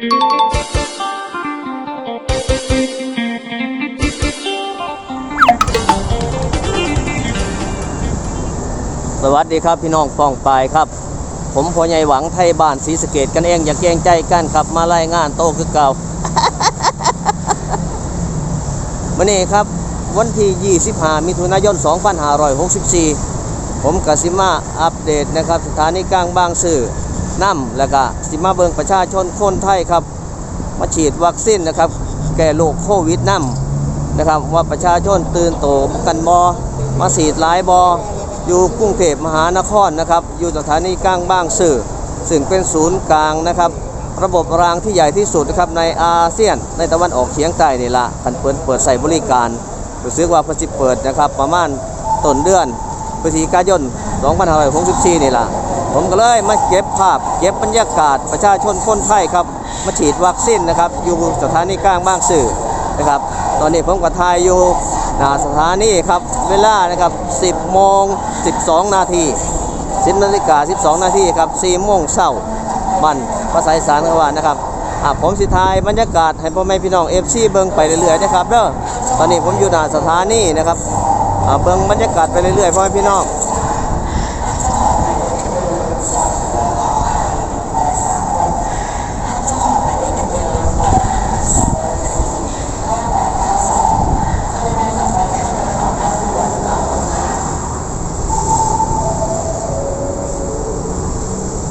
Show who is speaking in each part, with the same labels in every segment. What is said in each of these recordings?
Speaker 1: สวัสดีครับพี่น้องป้องปายครับ ผมพ่อใหญ่หวังไทยบ้านศรีสะเกดกันเองอย่าเกรงใจกันครับมารายงานโตคือเก่าวันนี้ครับวันที่ 25 มิถุนายน 2564 ผมกสิมาอัปเดตนะครับ สถานีกลางบางซื่อ น้ำแล้วก็สิมาเบิงประชาชนคนไทยครับ มาฉีดวัคซีนนะครับ แก่โรคโควิดน้ำนะครับ ว่าประชาชนตื่นโตกันบอมาฉีดหลายบออยู่กรุงเทพมหานครนะครับ อยู่สถานีกลางบางซื่อซึ่งเป็นศูนย์กลางนะครับ ระบบรางที่ใหญ่ที่สุดนะครับในอาเซียน ในตะวันออกเฉียงใต้นี่ละกันเปิดเปิดใส่บริการรู้สึกว่าพนสิเปิดนะครับ ประมาณต้นเดือนพฤศจิกายน2564นี่ละ ผมก็เลยมาเก็บภาพ เก็บบรรยากาศประชาชนคนไทยครับ มาฉีดวัคซีนนะครับ อยู่สถานีกลางบางซื่อนะครับ ตอนนี้ผมก็ทายอยู่หน้าสถานีครับ เวลานะครับ 10โมง12 นาที 10นาฬิกา12 นาทีครับ4โมงเช้ามันภาษาอีสานก็ว่านะครับอะผมสิทายบรรยากาศให้พ่อแม่พี่น้อง FC เบิ่งไปเรื่อยๆนะครับเด้อตอนนี้ผมอยู่หน้าสถานีนะครับอะเบิ่งบรรยากาศไปเรื่อยๆพ่อแม่พี่น้อง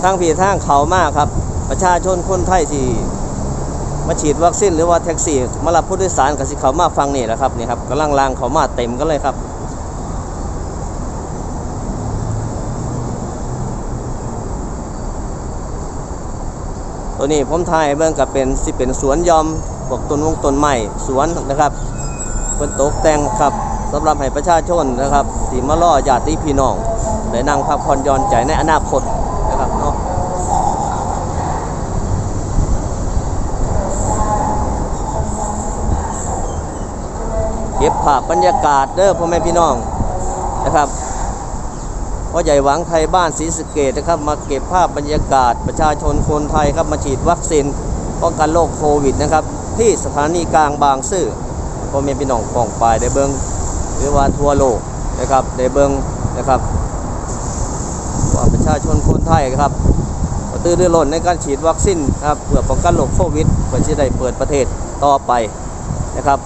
Speaker 1: ทางผีทางเขามากครับ ประชาชนคนไทยที่มาฉีดวัคซีนหรือว่าแท็กซี่มารับผู้โดยสารกับสิเขามาฟังนี่แหละครับนี่ครับกำลังรางเขามาเต็มกันเลยครับตัวนี้ผมถ่ายเบื้องกับเป็นสิเป็นสวนยอมพวกต้นวงต้นไม้สวนนะครับเป็นตกแต่งครับสำหรับให้ประชาชนนะครับที่มาล่อญาติพี่น้องได้นั่งพักผ่อนย่อนใจในอนาคตนะครับเนาะ เก็บภาพบรรยากาศเด้อพ่อแม่พี่น้องนะครับพ่อใหญ่หวังไทยบ้านศรีสเกดนะครับ มาเก็บภาพบรรยากาศประชาชนคนไทยครับมาฉีดวัคซีนป้องกันโรคโควิดนะครับ ที่สถานีกลางบางซื่อพ่อแม่พี่น้องป้องปลายได้เบิงหรือว่าทั่วโลกนะครับได้เบิงนะครับว่าประชาชนคนไทยครับกระตือรือร้นในการฉีดวัคซีนครับเพื่อป้องกันโรคโควิดเพื่อที่ได้เปิดประเทศต่อไปนะครับ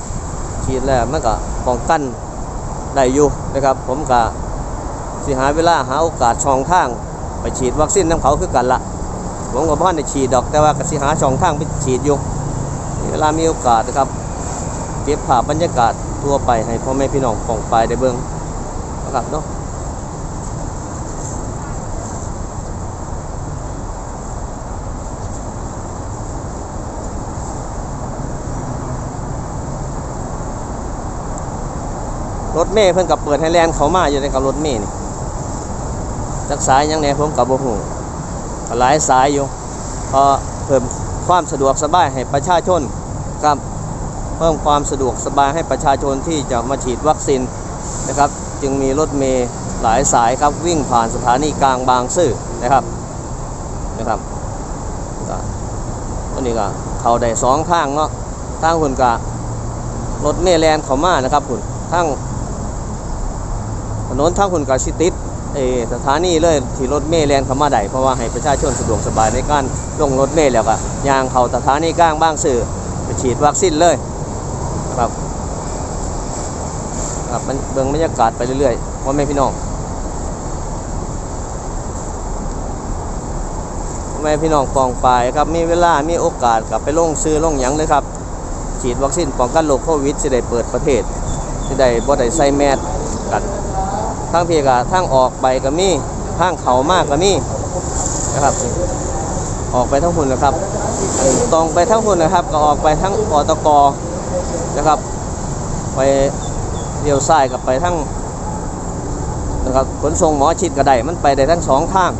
Speaker 1: ฉีดแล้วมันก็ป้องกันได้อยู่นะครับ ผมก็สิหาเวลาหาโอกาสช่องทาง ไปฉีดวัคซีนน้ำเขาคือกันละผมกับพ่อได้ฉีดดอกแต่ว่าก็สิหาช่องทางไปฉีดอยู่เวลามีโอกาสนะครับเก็บภาพบรรยากาศทั่วไปให้พ่อแม่พี่น้องป่องไปได้เบิ้งนะครับเนาะ รถเมย์เพิ่นกับเปิดให้แลนเขามาอยู่ในกับรถเมย์นี่จักสายยังไงผมกับบ่ฮู้ก็หลายสายอยู่พอเพิ่มความสะดวกสบายให้ประชาชนครับเพิ่มความสะดวกสบายให้ประชาชนที่จะมาฉีดวัคซีนนะครับ จึงมีรถเมย์หลายสายครับวิ่งผ่านสถานีกลางบางซื่อนะครับนะครับก็วันนี้ก็เขาได้สองทางเนาะทางคุณกะรถเมล์แลนเขามานะครับคุณทาง นนทางคนกาสิติดเอสถานีเลยที่รถเมล์แลนเข้ามาได้เพราะว่าให้ประชาชนสะดวกสบายในการลงรถเมล์แล้วก็ยางเขาสถานีกลางบ้างซื่อไปฉีดวัคซีนเลยครับครับมันเบิ่งบรรยากาศไปเรื่อยๆพ่อแม่พี่น้องแม่พี่น้องปองปายครับมีเวลามีโอกาสกลับไปลงซื้อลงหยังเลยครับฉีดวัคซีนป้องกันโรคโควิดสิได้เปิดประเทศสิได้บ่ได้ใส่แมสกัน ทางพี่ก็ทางออกไปก็มีทางเขามากก็มีนะครับออกไปทั้งหุ่นนะครับ ตรงไปทั้งหุ่นนะครับ ก็ออกไปทั้งอตกนะครับ ไปเลี้ยวซ้ายกับไปทั้งนะครับขนส่งหมอชิดกระไดมันไปได้ทั้งสองทาง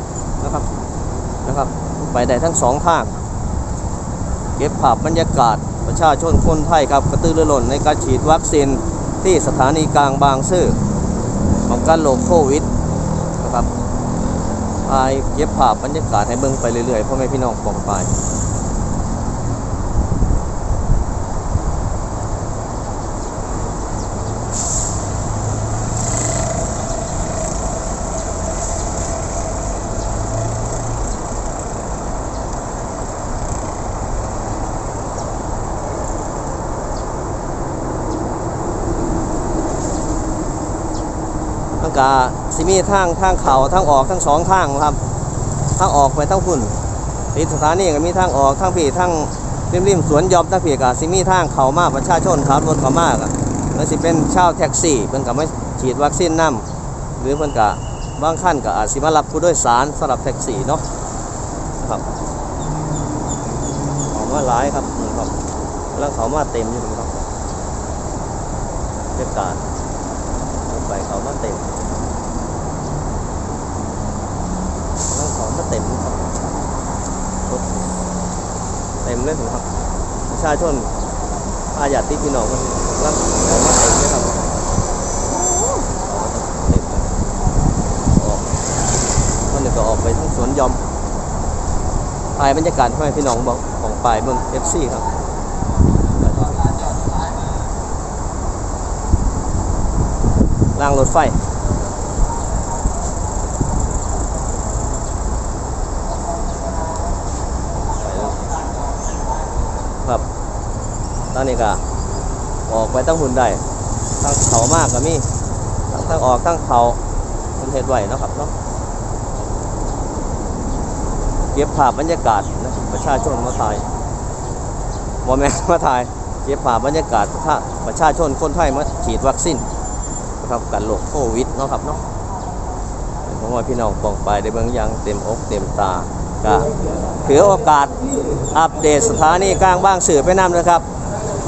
Speaker 1: นะครับนะครับ ไปได้ทั้งสองทาง เก็บภาพบรรยากาศประชาชนคนไทยครับกระตือรือร้นในการฉีดวัคซีนที่สถานีกลางบางซื่อ ของการโลคโควิดนะครับถ่ายเก็บภาพบรรยากาศให้เบิ่งไปเรื่อยๆพ่อแม่พี่น้องปองไป กาสิมีทางทางเขาทางออกทั้งสองทางครับทางออกไปทั้งพุ่นติดสถานีก็มีทางออกทางผีทางริมริมสวนยอมทางผีกาสิมีทางเขามากประชาชนขับรถเขามากอะแล้วสิเป็นเช่าวแท็กซี่เพิ่นก็ไม่ฉีดวัคซีนนํหรือเพิ่นก็บางขั้นก็อาจสิมารับผู้โดยสารสำหรับแท็กซี่เนาะครับออกมาหลายครับนี่ครับแล้วเขามาเต็มอยู่ครับบรรยากาศไปเขามาเต็ม เต็มครับรถเต็มเลยครับ ประชาชนอาญาติพี่น้องคนนั่งเขามาเต็มเลยครับเต็มเลยออกวันนี้ก็ออกไปทั้งสวนยอมถ่ายบรรยากาศให้พี่น้องบอกของปลายเมืองเอฟซีครับรางรถไฟ ครับ ตอ นนี้ก็ออกไปตั้งหุ่นได้ทั้งเขามากก็มีทั้งทั้งออกทั้งเขาเป็นเหตุไหวนะครับเนาะเก็บภาพบรรยากาศนะประชาชนมาถ่ายโมแมนมาถ่ายเก็บภาพบรรยากาศถ้าประชาชนคนไทยมาฉีดวัคซีนนะครับกันโรคโควิดเนาะครับเนาะผมว่าพี่น้องปองไปได้เบิ่งยังเต็มอกเต็มตาก็ถือโอกาสอัปเดตสถานีกลางบ้างสื่อไปนำนะครับ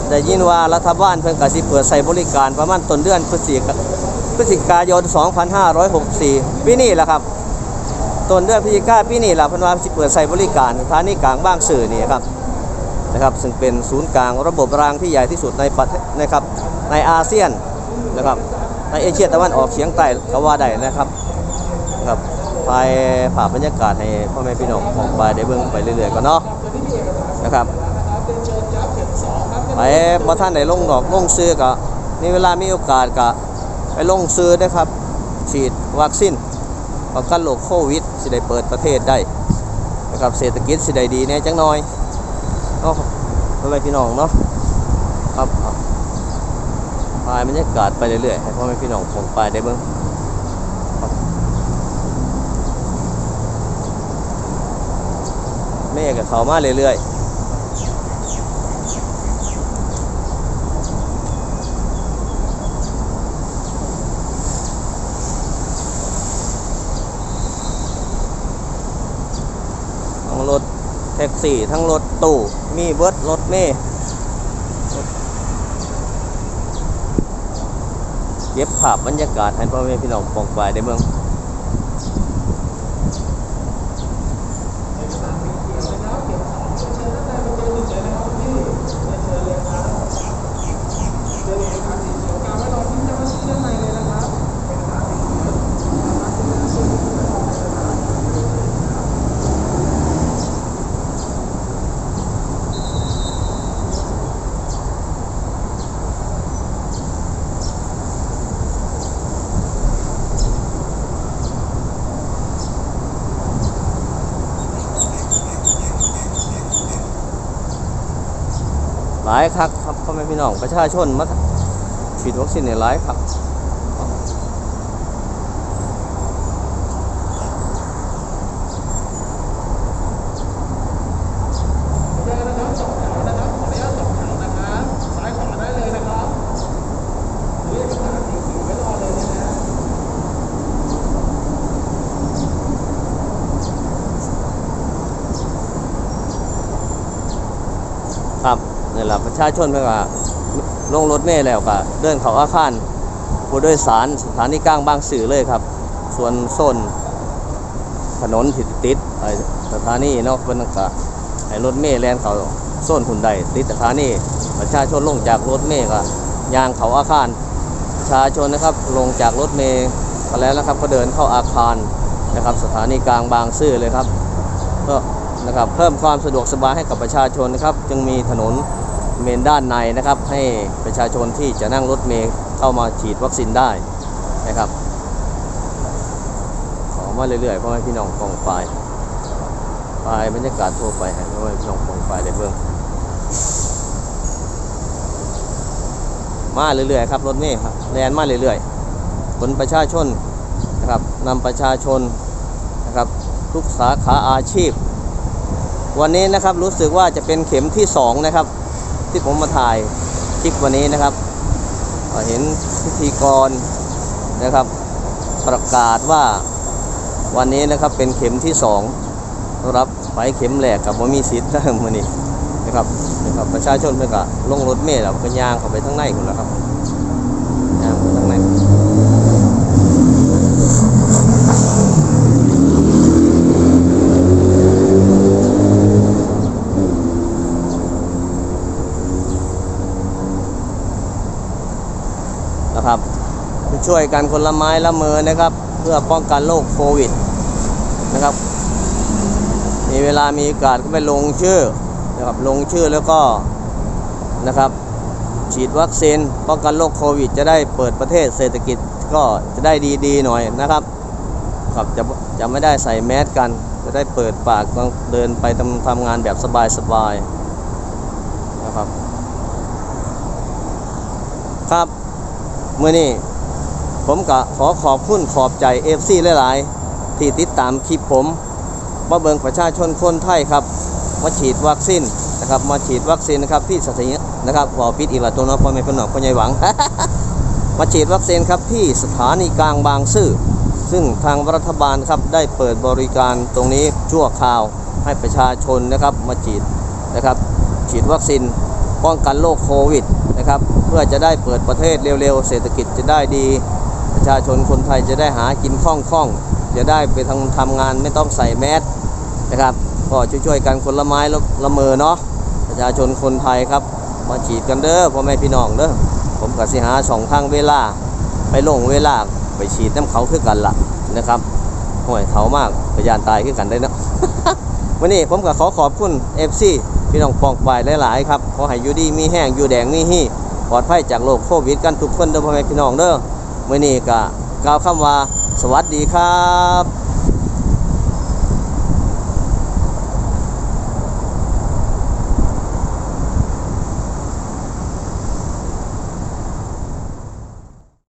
Speaker 1: ได้ยินว่ารัฐบาลเพิ่นก็สิเปิดใส่บริการประมาณต้นเดือนพฤศจิกาพฤศจิกายน 2564ปีนี้แหละครับต้นเดือนพฤศจิกาปีนี้แหละเพิ่นว่าสิเปิดใส่บริการสถานีกลางบ้างสื่อนี่ครับนะครับ ซึ่งเป็นศูนย์กลางระบบรางที่ใหญ่ที่สุดในประเทศนะครับในอาเซียนนะครับในเอเชียตะวันออกเฉียงใต้ก็ว่าได้นะครับนะครับภายภาพบรรยากาศให้พ่อแม่พี่น้องของไปได้เบิ่งไปเรื่อยๆก่อนเนาะนะครับ ไปบ่ท่านได้ลงดอกลงซื้อก็มีเวลามีโอกาสก็ไปลงซื้อนะครับ ฉีดวัคซีนป้องกันโรคโควิดสิได้เปิดประเทศได้นะครับเศรษฐกิจสิได้ดีแน่จังน้อยเนาะพ่อแม่พี่น้องเนาะครับพายบรรยากาศไปเรื่อยๆให้พ่อแม่พี่น้องผมไปได้เบิ่งเมฆกับเขามาเรื่อยๆทั้งรถแท็กซี่ทั้งรถตู้มีเบิร์ดรถเม่เก็บภาพบรรยากาศให้พ่อแม่พี่น้องปองไปได้เมือง หลายคักครับพ่อแม่พี่น้องประชาชนมาฉีดวัคซีนเนี่ยหลายครั บครับประชาชนเพื่อว่าลงรถเมล์แล้วก็เดินเขาอาคารผู้โดยสารสถานีกลางบางสื่อเลยครับ ส่วนโซนถนนที่ติดสถานีเนาะเพิ่นก็ให้รถเมล์แลนเขาโซนหุ่นใดติดสถานีประชาชนลงจากรถเมล์ก็ยางเขาอาคารประชาชนนะครับลงจากรถเมล์ก็แล้วนะครับก็เดินเข้าอาคารนะครับสถานีกลางบางซื่อเลยครับเพื่อนะครับเพิ่มความสะดวกสบายให้กับประชาชนนะครับ จึงมีถนน เมนด้านในนะครับ ให้ประชาชนที่จะนั่งรถเมล์เข้ามาฉีดวัคซีนได้นะครับ ขอมาเรื่อยๆพ่อแม่พี่น้องกองไฟไปบรรยากาศทั่วไปให้พ่อแม่พี่น้องกองไฟได้เบิ่งมาเรื่อยๆครับรถเมล์ครับแลนมาเรื่อยๆ คนประชาชนนะครับนำประชาชนนะครับทุกสาขาอาชีพ วันนี้นะครับรู้สึกว่าจะเป็นเข็มที่สองนะครับ ที่ผมมาถ่ายคลิปวันนี้นะครับ เห็นพิธีกรนะครับ ประกาศว่าวันนี้นะครับเป็นเข็มที่สองรับไปเข็มแหลกกับว่ามีสิทธิ์เริ่มมือนี้นะครับนะครับประชาชนเพื่อก็ลงรถเมล์แล้วก็ยางเข้าไปทั้งในคนแล้วครับย่างไปทั้งในนะครับ ช่วยกันคนละไม้ละมือนะครับ เพื่อป้องกันโรคโควิดนะครับ มีเวลามีโอกาสก็ไปลงชื่อนะครับลงชื่อแล้วก็นะครับ ฉีดวัคซีนป้องกันโรคโควิด จะได้เปิดประเทศเศรษฐกิจก็จะได้ดีๆหน่อยนะครับครับจะจะไม่ได้ใส่แมสกัน จะได้เปิดปากเดินไปทำทำงานแบบสบายๆนะครับ ครับเมื่อนี้ ผมก็ขอขอบคุณขอบใจ FC หลาย ๆ ที่ติดตามคลิปผมมาเบิงประชาชนคนไทยครับมาฉีดวัคซีนนะครับมาฉีดวัคซีนนะครับที่สถานีนะครับบอปิดอีกละตัวน้องพ่อแม่พี่น้องพ่อใหญ่หวัง มาฉีดวัคซีนครับที่สถานีกลางบางซื่อซึ่งทางรัฐบาลครับได้เปิดบริการตรงนี้ชั่วคราวให้ประชาชนนะครับมาฉีดนะครับฉีดวัคซีนป้องกันโรคโควิดนะครับเพื่อจะได้เปิดประเทศเร็วๆ เศรษฐกิจจะได้ดี ประชาชนคนไทยจะได้หากินคล่องๆจะได้ไปทำทำงานไม่ต้องใส่แมสนะครับก็ช่วยๆกันคนละไม้ละละมือเนาะประชาชนคนไทยครับ มาฉีดกันเด้อพ่อแม่พี่น้องเด้อผมกับสิหาสองทางเวลา ไปลงเวลาไปฉีดน้ำเขาคือกันละนะครับห่วยเขามากพยานตายคือกันได้เนาะวันนี้ผมก็ขอขอบคุณ FC พี่น้องปองปายหลายๆครับขอให้อยู่ดีมีแห้งอยู่แดงมีฮี่ปลอดภัยจากโรคโควิดกันทุกคนเด้อพ่อแม่พี่น้องเด้อ มื่อนี้ก็กล่าวคำว่า สวัสดีครับ